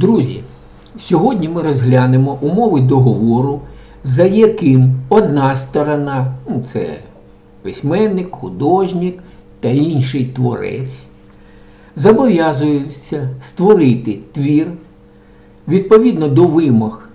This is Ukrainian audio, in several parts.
Друзі, сьогодні ми розглянемо умови договору, за яким одна сторона, ну це письменник, художник та інший творець, зобов'язуються створити твір відповідно до вимог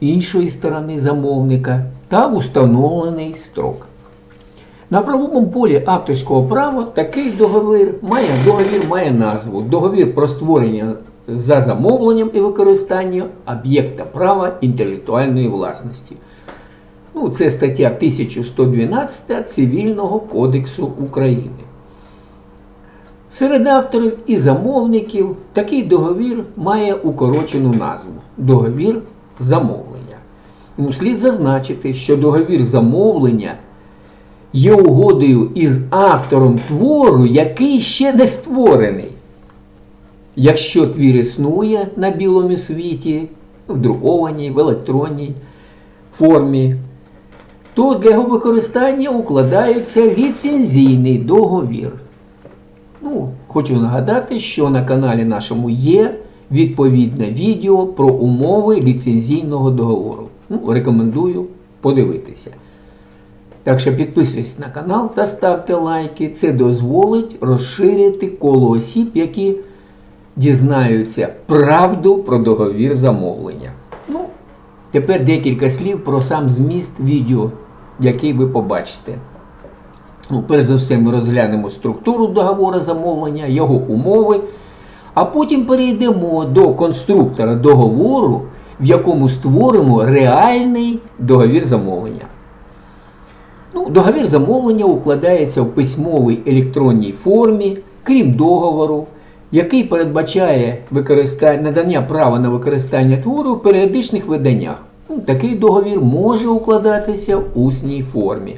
іншої сторони замовника та в установлений строк. На правовому полі авторського права такий договір має, договір має назву Договір про створення за замовленням і використання об'єкта права інтелектуальної власності. Ну, це стаття 1112 Цивільного кодексу України. Серед авторів і замовників такий договір має укорочену назву договір замовлення. Ну, слід зазначити, що договір замовлення є угодою із автором твору, який ще не створений. Якщо твір існує на білому світі, в друкованій, в електронній формі, то для його використання укладається ліцензійний договір. Ну, хочу нагадати, що на каналі нашому є відповідне відео про умови ліцензійного договору. Ну, рекомендую подивитися. Так що підписуйтесь на канал та ставте лайки. Це дозволить розширити коло осіб, які дізнаються правду про договір замовлення. Ну, тепер декілька слів про сам зміст відео, який ви побачите. Ну, перш за все, ми розглянемо структуру договору замовлення, його умови, а потім перейдемо до конструктора договору, в якому створимо реальний договір замовлення. Ну, договір замовлення укладається в письмовій електронній формі, крім договору, який передбачає надання права на використання твору в періодичних виданнях. Ну, такий договір може укладатися в усній формі.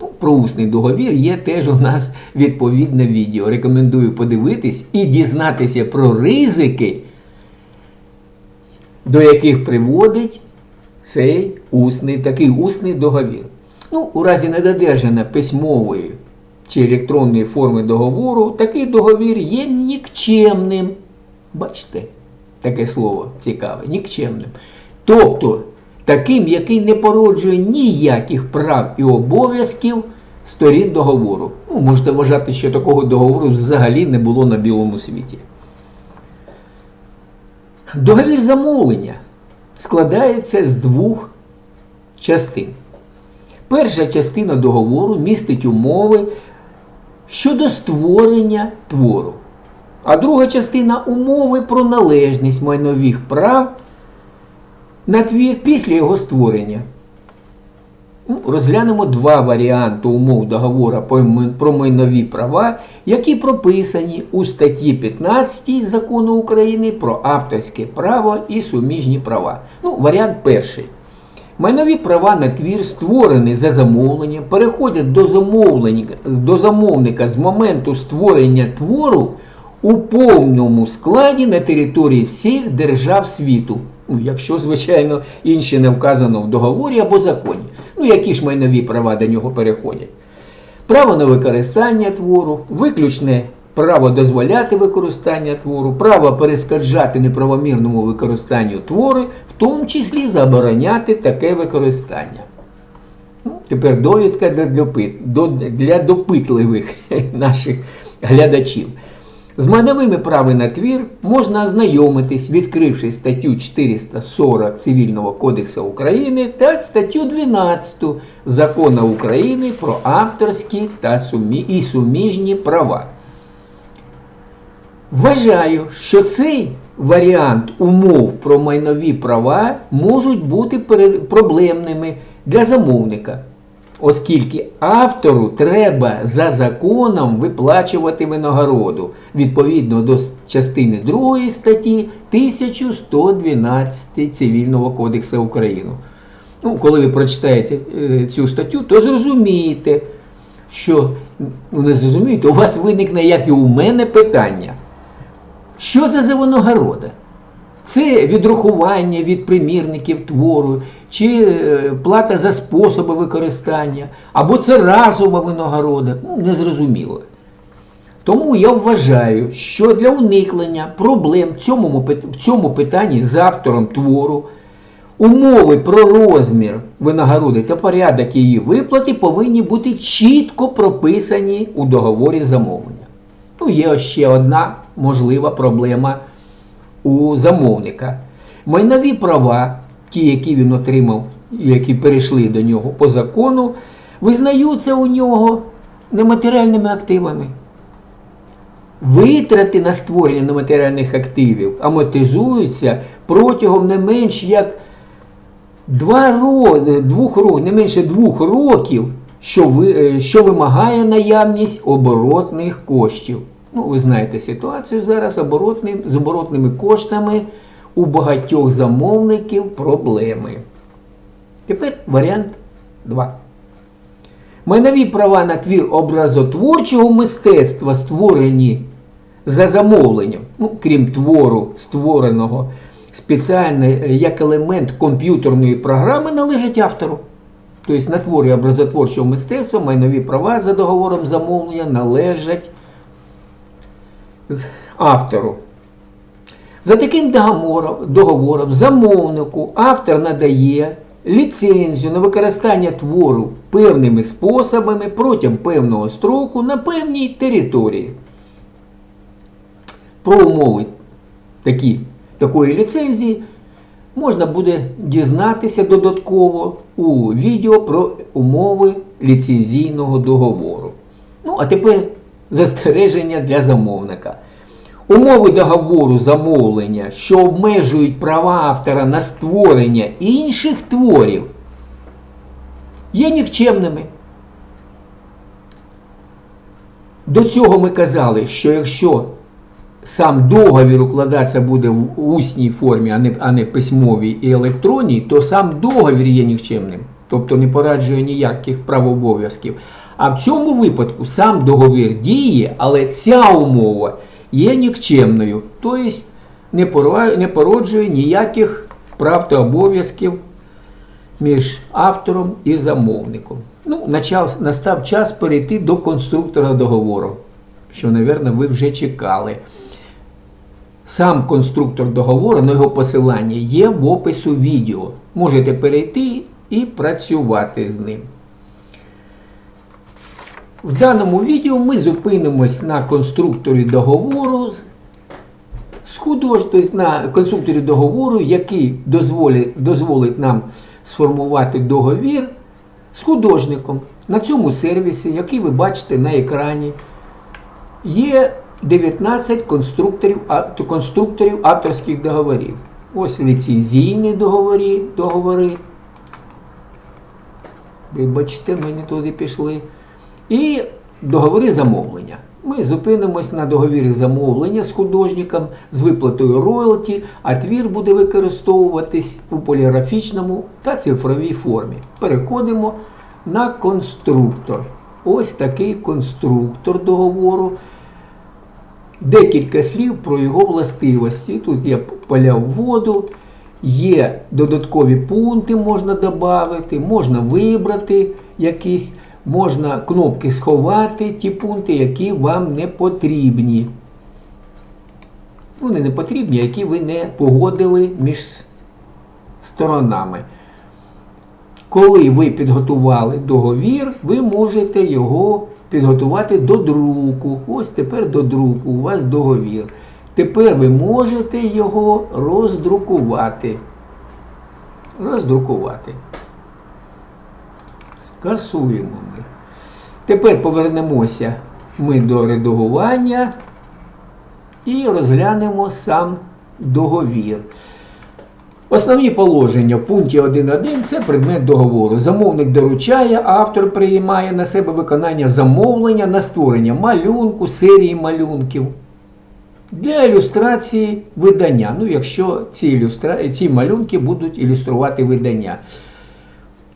Ну, Про усний договір є теж у нас відповідне відео. Рекомендую подивитись і дізнатися про ризики, до яких приводить цей усний, такий усний договір. Ну, у разі недодержання письмової чи електронної форми договору, такий договір є нікчемним. Бачите, таке слово цікаве, нікчемним. Тобто, таким, який не породжує ніяких прав і обов'язків сторін договору. Ну, можете вважати, що такого договору взагалі не було на білому світі. Договір замовлення складається з двох частин. Перша частина договору містить умови щодо створення твору, а друга частина умови про належність майнових прав на твір після його створення. Ну, Розглянемо два варіанти умов договору про майнові права, які прописані у статті 15 закону України про авторське право і суміжні права. Ну, Варіант перший. Майнові права на твір, створені за замовленням, переходять до до замовника з моменту створення твору у повному складі на території всіх держав світу. Ну, якщо, звичайно, інше не вказано в договорі або законі. Ну, які ж майнові права до нього переходять? Право на використання твору, виключне право дозволяти використання твору, право перескаджати неправомірному використанню твори, в тому числі забороняти таке використання. Ну, тепер довідка для, допит, до- для допитливих наших глядачів. З майновими правами на твір можна ознайомитись, відкривши статтю 440 Цивільного кодексу України та статтю 12 Закону України про авторські та сумі... і суміжні права. Вважаю, що цей варіант умов про майнові права можуть бути проблемними для замовника, оскільки автору треба за законом виплачувати винагороду відповідно до частини 2 статті 1112 Цивільного кодексу України. Ну, коли ви прочитаєте е, цю статтю, то зрозумієте, що ну, не зрозумієте, у вас виникне, як і у мене, питання. Що це за винагорода? Це відрахування від примірників твору, чи е, плата за способи використання, або це разова винагорода. Ну, незрозуміло. Тому я вважаю, що для уникнення проблем в цьому, в цьому питанні з автором твору умови про розмір винагороди та порядок її виплати повинні бути чітко прописані у договорі замовлення. Ну, є ще одна можлива проблема у замовника. Майнові права, ті, які він отримав, які перейшли до нього по закону, визнаються у нього нематеріальними активами. Витрати на створення нематеріальних активів амортизуються протягом не менш як два ро- двох ро- не менше двох років, що, е, що вимагає наявність оборотних коштів. Ну, ви знаєте ситуацію зараз оборотним, з оборотними коштами у багатьох замовників проблеми. Тепер варіант 2. Майнові права на твір образотворчого мистецтва створені за замовленням, ну, крім твору, створеного спеціально е, як елемент комп'ютерної програми, належать автору. Тобто на творі образотворчого мистецтва майнові права за договором замовлення належать автору. За таким договором, договором замовнику автор надає ліцензію на використання твору певними способами протягом певного строку на певній території. Про умови такі, такої ліцензії можна буде дізнатися додатково у відео про умови ліцензійного договору. Ну, а тепер застереження для замовника. Умови договору замовлення, що обмежують права автора на створення інших творів, є нікчемними. До цього ми казали, що якщо сам договір укладатися буде в усній формі, а не, а не письмовій і електронній, то сам договір є нікчемним, тобто не пораджує ніяких прав обов'язків. А в цьому випадку сам договір діє, але ця умова є нікчемною, тобто не, породжує ніяких прав та обов'язків між автором і замовником. Ну, начав, настав час перейти до конструктора договору, що, мабуть, ви вже чекали. Сам конструктор договору на його посилання є в опису відео. Можете перейти і працювати з ним. В даному відео ми зупинимось на конструкторі договору з худож, тобто на конструкторі договору, який дозволить, дозволить нам сформувати договір з художником. На цьому сервісі, який ви бачите на екрані, є 19 конструкторів, конструкторів авторських договорів. Ось ліцензійні договори, договори. Вибачте, ми не туди пішли. І договори замовлення. Ми зупинимось на договірі замовлення з художником з виплатою роялті, а твір буде використовуватись у поліграфічному та цифровій формі. Переходимо на конструктор. Ось такий конструктор договору. Декілька слів про його властивості. Тут є поля вводу, є додаткові пункти, можна додати, можна вибрати якісь, можна кнопки сховати, ті пункти, які вам не потрібні. Вони не потрібні, які ви не погодили між сторонами. Коли ви підготували договір, ви можете його підготувати до друку. Ось тепер до друку у вас договір. Тепер ви можете його роздрукувати. Роздрукувати. Скасуємо ми. Тепер повернемося ми до редагування і розглянемо сам договір. Основні положення в пункті 1.1 це предмет договору. Замовник доручає, автор приймає на себе виконання замовлення на створення малюнку, серії малюнків. Для ілюстрації видання. Ну, якщо ці, ілюстра... ці малюнки будуть ілюструвати видання.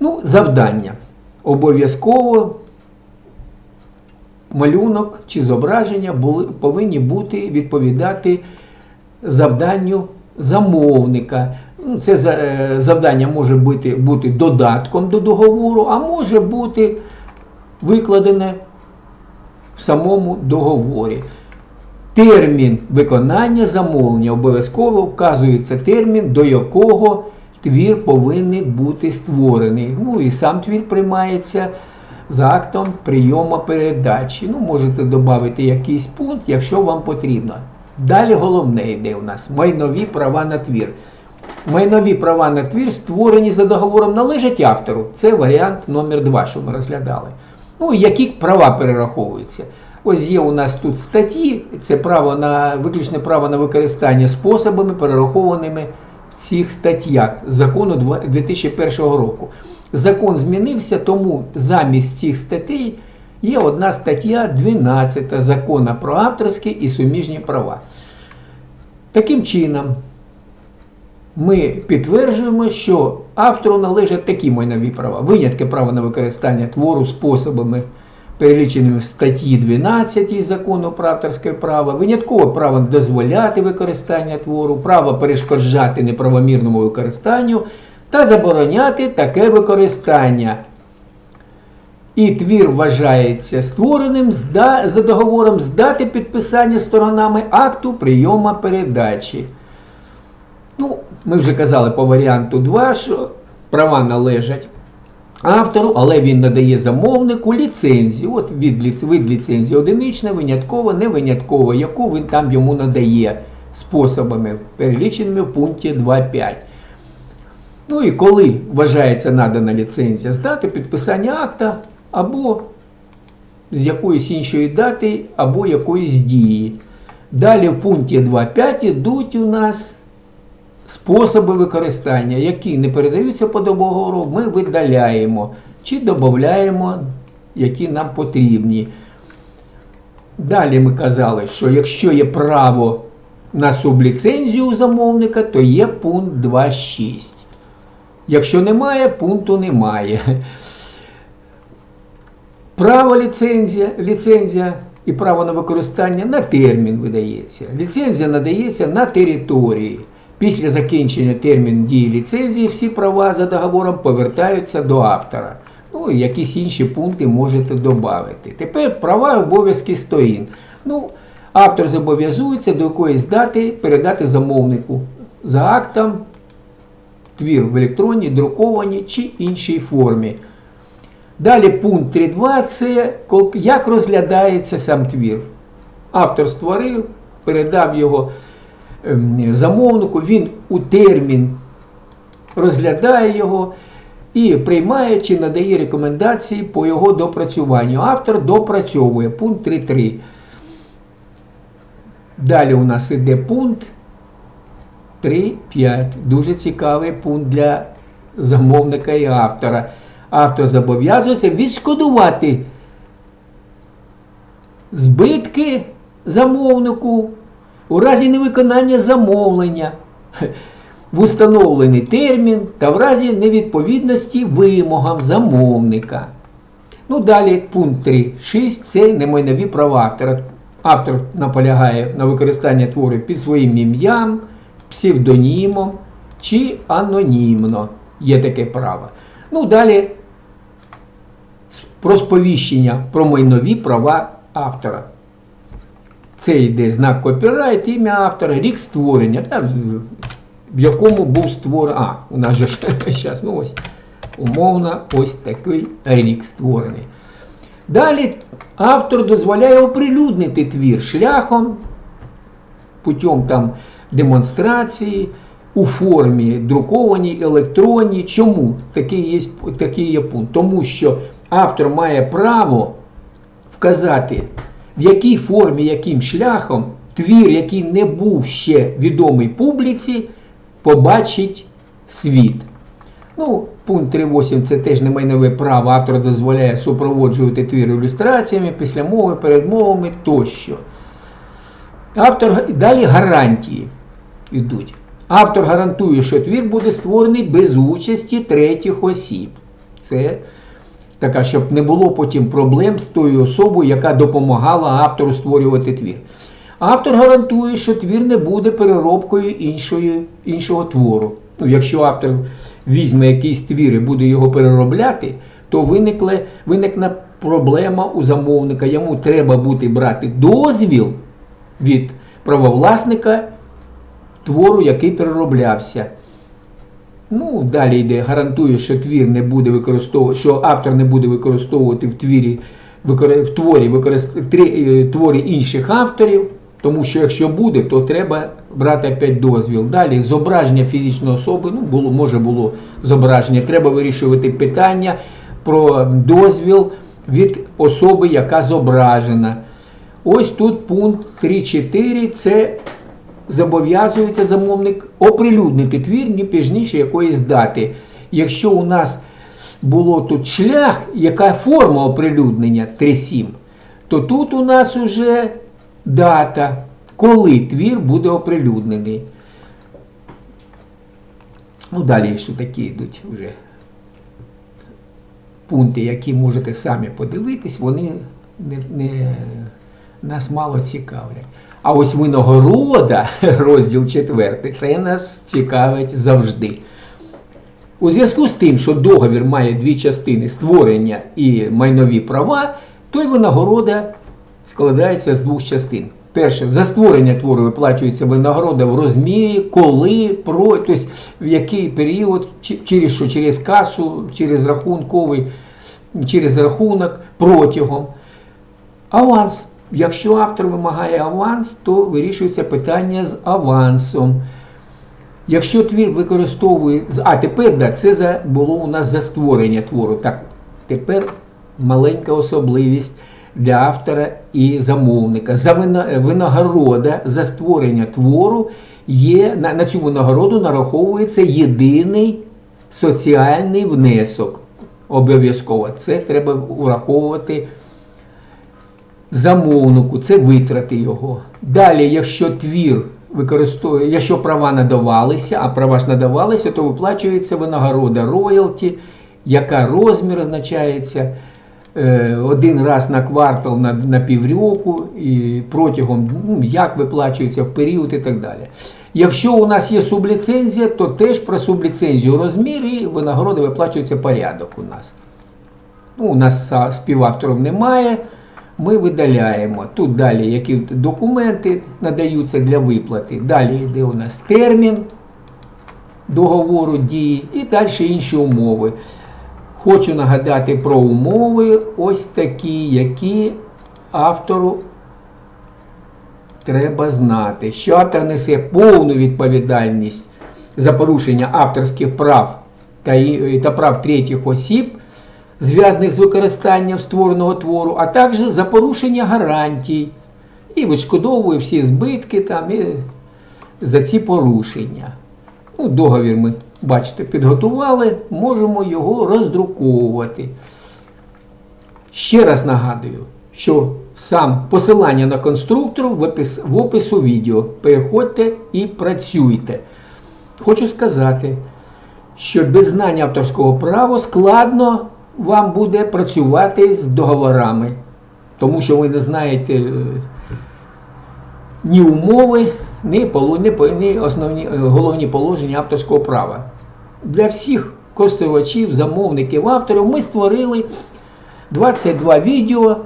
Ну, завдання. Обов'язково малюнок чи зображення були, повинні бути відповідати завданню замовника. Ну, Це е, завдання може бути, бути додатком до договору, а може бути викладене в в самому договорі. Термін виконання замовлення обов'язково вказується термін, до якого твір повинен бути створений. Ну і сам твір приймається з актом прийому передачі. Ну, можете додати якийсь пункт, якщо вам потрібно. Далі головне йде у нас майнові права на твір. Майнові права на твір створені за договором належать автору. Це варіант номер 2, що ми розглядали. Ну, які права перераховуються. Ось є у нас тут статті, це право на виключне право на використання способами, перерахованими цих статтях закону 2001 року. Закон змінився, тому замість цих статей є одна стаття 12 закону про авторські і суміжні права. Таким чином, ми підтверджуємо, що автору належать такі майнові права. Винятки права на використання твору способами, переліченими в статті 12 закону про авторське право, виняткове право дозволяти використання твору, право перешкоджати неправомірному використанню та забороняти таке використання. І твір вважається створеним за договором з дати підписання сторонами акту прийома передачі. Ну, ми вже казали по варіанту 2, що права належать автору, але він надає замовнику ліцензію. От від, вид ліцензії одинична, винятково, не винятково, яку він там йому надає способами, переліченими в пункті 2.5. Ну і коли вважається надана ліцензія з дати підписання акта або з якоїсь іншої дати, або якоїсь дії. Далі в пункті 2.5 йдуть у нас способи використання, які не передаються по договору, ми видаляємо чи додаємо, які нам потрібні. Далі ми казали, що якщо є право на субліцензію у замовника, то є пункт 2.6. Якщо немає, пункту немає. Право ліцензія, ліцензія і право на використання на термін видається. Ліцензія надається на території. Після закінчення терміну дії ліцензії всі права за договором повертаються до автора. Ну і якісь інші пункти можете додати. Тепер права і обов'язки сторін. Ну, автор зобов'язується до якоїсь дати передати замовнику за актом твір в електронній, друкованій чи іншій формі. Далі пункт 3.2 це як розглядається сам твір. Автор створив, передав його замовнику, він у термін розглядає його і приймає чи надає рекомендації по його допрацюванню. Автор допрацьовує пункт 3.3. Далі у нас іде пункт 3.5. Дуже цікавий пункт для замовника і автора. Автор зобов'язується відшкодувати збитки замовнику у разі невиконання замовлення в установлений термін та в разі невідповідності вимогам замовника. Ну, далі пункт 3.6 це немайнові права автора. Автор наполягає на використання твору під своїм ім'ям, псевдонімом чи анонімно. Є таке право. Ну, далі про сповіщення про майнові права автора. Це йде знак копірайт, ім'я автора, рік створення, та, в- в якому був створений. А, у нас же зараз, ну ось, умовно, ось такий рік створений. Далі автор дозволяє оприлюднити твір шляхом, путем там демонстрації у формі друкованій, електронній. Чому такий є, такий є пункт? Тому що автор має право вказати, в якій формі, яким шляхом твір, який не був ще відомий публіці, побачить світ. Ну, пункт 3.8 це теж не майнове право. Автор дозволяє супроводжувати твір ілюстраціями, післямовами, передмовами тощо. Автор далі гарантії йдуть. Автор гарантує, що твір буде створений без участі третіх осіб. Це така, щоб не було потім проблем з тою особою, яка допомагала автору створювати твір. Автор гарантує, що твір не буде переробкою іншої, іншого твору. Ну, якщо автор візьме якийсь твір і буде його переробляти, то виникне, виникне проблема у замовника. Йому треба буде брати дозвіл від правовласника твору, який перероблявся. Ну, далі йде, гарантує, що твір не буде використовувати, що автор не буде використовувати в твірі, в творі, використ... е, творі інших авторів, тому що якщо буде, то треба брати опять дозвіл. Далі зображення фізичної особи, ну, було, може було зображення, треба вирішувати питання про дозвіл від особи, яка зображена. Ось тут пункт 3.4 це зобов'язується замовник оприлюднити твір не пізніше якоїсь дати. Якщо у нас було тут шлях, яка форма оприлюднення 3.7, то тут у нас уже дата, коли твір буде оприлюднений. Ну, далі що такі йдуть вже пункти, які можете самі подивитись, вони не, не, нас мало цікавлять. А ось винагорода, розділ 4, це нас цікавить завжди. У зв'язку з тим, що договір має дві частини створення і майнові права, то й винагорода складається з двох частин. Перше, за створення твору виплачується винагорода в розмірі, коли, про, тобто в який період, через що, через касу, через рахунковий, через рахунок, протягом. Аванс. Якщо автор вимагає аванс, то вирішується питання з авансом. Якщо твір використовує. А тепер да, це було у нас за створення твору. Так, тепер маленька особливість для автора і замовника. За винагорода за створення твору є на, на цю винагороду нараховується єдиний соціальний внесок. Обов'язково. Це треба враховувати замовнику, це витрати його. Далі, якщо твір використовує, якщо права надавалися, а права ж надавалися, то виплачується винагорода роялті, яка розмір означається е, один раз на квартал на, на півроку і протягом ну, як виплачується в період і так далі. Якщо у нас є субліцензія, то теж про субліцензію розмір і винагорода виплачується порядок у нас. Ну, у нас співавторів немає. Ми видаляємо. Тут далі які документи надаються для виплати. Далі йде у нас термін договору дії і далі інші умови. Хочу нагадати про умови, ось такі, які автору треба знати, що автор несе повну відповідальність за порушення авторських прав та, прав третіх осіб, зв'язаних з використанням створеного твору, а також за порушення гарантій і відшкодовує всі збитки там, і за ці порушення. Ну, договір ми, бачите, підготували, можемо його роздруковувати. Ще раз нагадую, що сам посилання на конструктор в, опис, в опису відео. Переходьте і працюйте. Хочу сказати, що без знання авторського права складно вам буде працювати з договорами, тому що ви не знаєте е, ні умови, ні, основні, е, головні положення авторського права. Для всіх користувачів, замовників, авторів ми створили 22 відео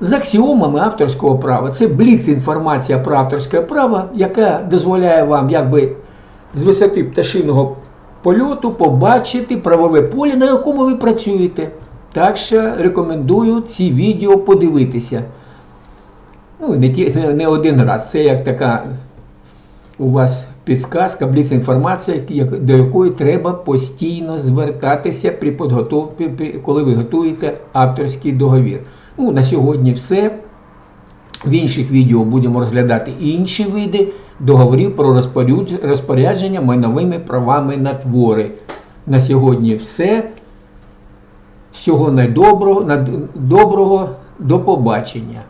з аксіомами авторського права. Це бліц інформація про авторське право, яка дозволяє вам якби з висоти пташиного польоту побачити правове поле, на якому ви працюєте. Так що рекомендую ці відео подивитися. Ну, не, ті- не, не один раз. Це як така у вас підсказка, бліц інформація, як- до якої треба постійно звертатися при підготовці, коли ви готуєте авторський договір. Ну, на сьогодні все. В інших відео будемо розглядати інші види договорів про розпорядження майновими правами на твори. На сьогодні все. Всього найдоброго, доброго, до побачення.